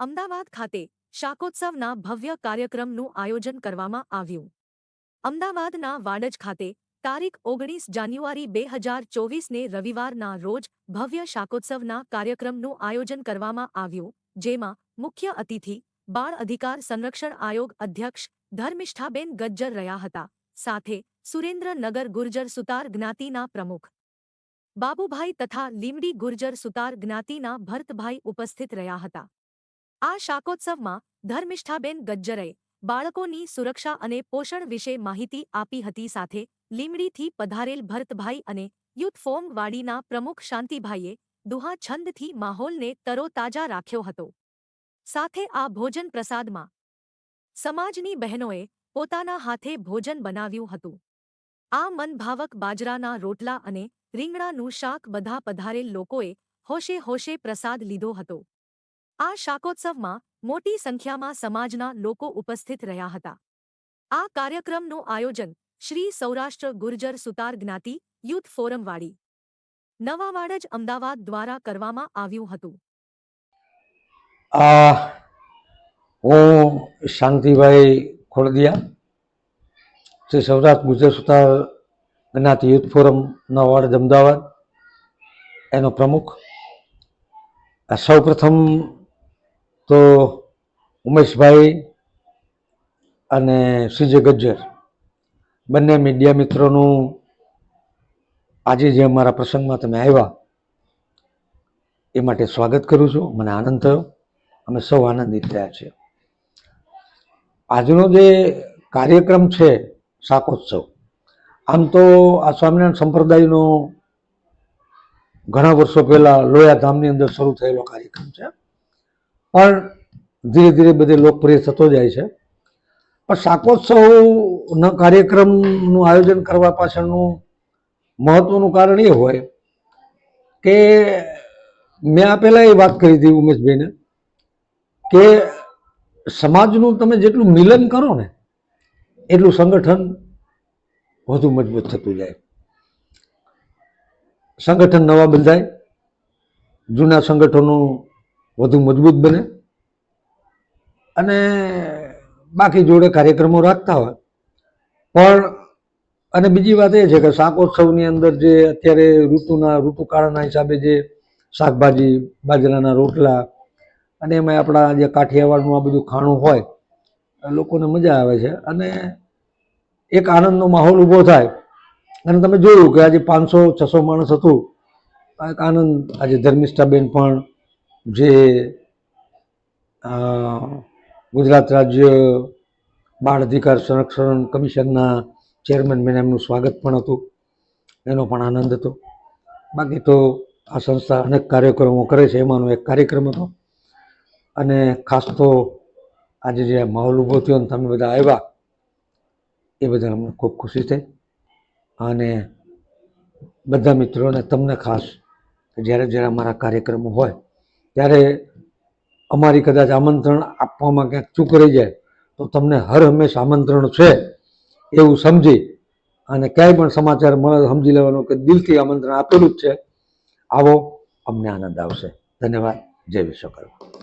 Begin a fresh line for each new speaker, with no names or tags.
અમદાવાદ ખાતે શાકોત્સવના ભવ્ય કાર્યક્રમનું આયોજન કરવામાં આવ્યું. અમદાવાદના વાડજ ખાતે તારીખ ઓગણીસ જાન્યુઆરી બે હજાર ચોવીસને રવિવારના રોજ ભવ્ય શાકોત્સવના કાર્યક્રમનું આયોજન કરવામાં આવ્યું, જેમાં મુખ્ય અતિથિ, બાળ અધિકાર સંરક્ષણ આયોગ અધ્યક્ષ ધર્મિષ્ઠાબેન ગજ્જર રહ્યા હતા, સાથે સુરેન્દ્રનગર ગુર્જર સુતાર જ્ઞાતિના પ્રમુખ બાબુભાઈ તથા લીમડી ગુર્જર સુતાર જ્ઞાતિના ભરતભાઈ ઉપસ્થિત રહ્યા હતા. આ શાકોત્સવમાં ધર્મિષ્ઠાબેન ગજ્જરે બાળકોની સુરક્ષા અને પોષણ વિશે માહિતી આપી હતી સાથે લીમડીથી પધારેલ ભરતભાઈ અને યુથ પ્રમુખ શાંતિભાઈએ દુહા છંદથી માહોલને તરોતાજા રાખ્યો હતો. સાથે આ ભોજન પ્રસાદમાં સમાજની બહેનોએ પોતાના હાથે ભોજન બનાવ્યું હતું. આ મનભાવક બાજરાના રોટલા અને રીંગણાનું શાક બધા પધારેલ લોકોએ હોશે હોશે પ્રસાદ લીધો હતો. આ શાકોત્સવમાં મોટી સંખ્યામાં સમાજના લોકો ઉપસ્થિત રહ્યા હતા. આ કાર્યક્રમનું આયોજન શ્રી સૌરાષ્ટ્ર ગુર્જર સુતાર જ્ઞાતિ યુથ ફોરમવાળી નવાવાડજ અમદાવાદ દ્વારા કરવામાં આવ્યું હતું.
આ હું શાંતિભાઈ ખોડદિયા શ્રી સૌરાષ્ટ્ર ગુજર સુતાર જ્ઞાતિ યુથ ફોરમ નવાડ અમદાવાદ એનો પ્રમુખ. સૌપ્રથમ તો ઉમેશભાઈ અને શ્રીજય ગજ્જર, બંને મીડિયા મિત્રોનું આજે જે અમારા પ્રસંગમાં તમે આવ્યા, એ માટે સ્વાગત કરું છું. મને આનંદ થયો. અમે સૌ આનંદિત થયા છીએ. આજનો જે કાર્યક્રમ છે શાકોત્સવ, આમ તો આ સ્વામિનારાયણ સંપ્રદાયનો ઘણા વર્ષો પહેલાં લોયા ધામની અંદર શરૂ થયેલો કાર્યક્રમ છે. પણ ધીરે ધીરે બધે લોકપ્રિય થતો જાય છે. પણ શાકોત્સવના કાર્યક્રમનું આયોજન કરવા પાછળનું મહત્વનું કારણ એ હોય કે મેં આ પહેલાં એ વાત કરી હતી ઉમેશભાઈને કે સમાજનું તમે જેટલું મિલન કરો ને એટલું સંગઠન વધુ મજબૂત થતું જાય. સંગઠન નવા બંધાય જૂના સંગઠનો વધુ મજબૂત બને. અને બાકી જોડે કાર્યક્રમો રાખતા હોય. પણ, અને બીજી વાત એ છે કે શાકોત્સવની અંદર જે અત્યારે ઋતુના, ઋતુકાળના હિસાબે જે શાકભાજી, બાજરાના રોટલા અને એમાં આપણા જે કાઠિયાવાડનું આ બધું ખાણું હોય લોકોને મજા આવે છે. અને એક આનંદનો માહોલ ઊભો થાય. અને તમે જોયું કે આજે પાંચસો, છસો માણસ હતું. એક આનંદ આજે ધર્મિષ્ઠાબેન પણ જે ગુજરાત રાજ્ય બાળ અધિકાર સંરક્ષણ કમિશનના ચેરમેન બેન એમનું સ્વાગત પણ હતું. એનો પણ આનંદ હતો. બાકી તો આ સંસ્થા અનેક કાર્યક્રમો કરે છે. એમાંનો એક કાર્યક્રમ હતો. અને ખાસ તો આજે જે માહોલ ઊભો થયો અને તમે બધા આવ્યા, એ બદલ અમને ખૂબ ખુશી થઈ. અને બધા મિત્રોને તમને ખાસ જ્યારે જ્યારે અમારા કાર્યક્રમો હોય ત્યારે અમારી કદાચ આમંત્રણ આપવામાં ક્યાંક ચૂક રહી જાય, તો તમને હર હંમેશ આમંત્રણ છે એવું સમજી અને ક્યાંય પણ સમાચાર મળે સમજી લેવાનું કે દિલથી આમંત્રણ આપેલું જ છે. આવો, અમને આનંદ આવશે. ધન્યવાદ. જય વિશ્વકર્મા.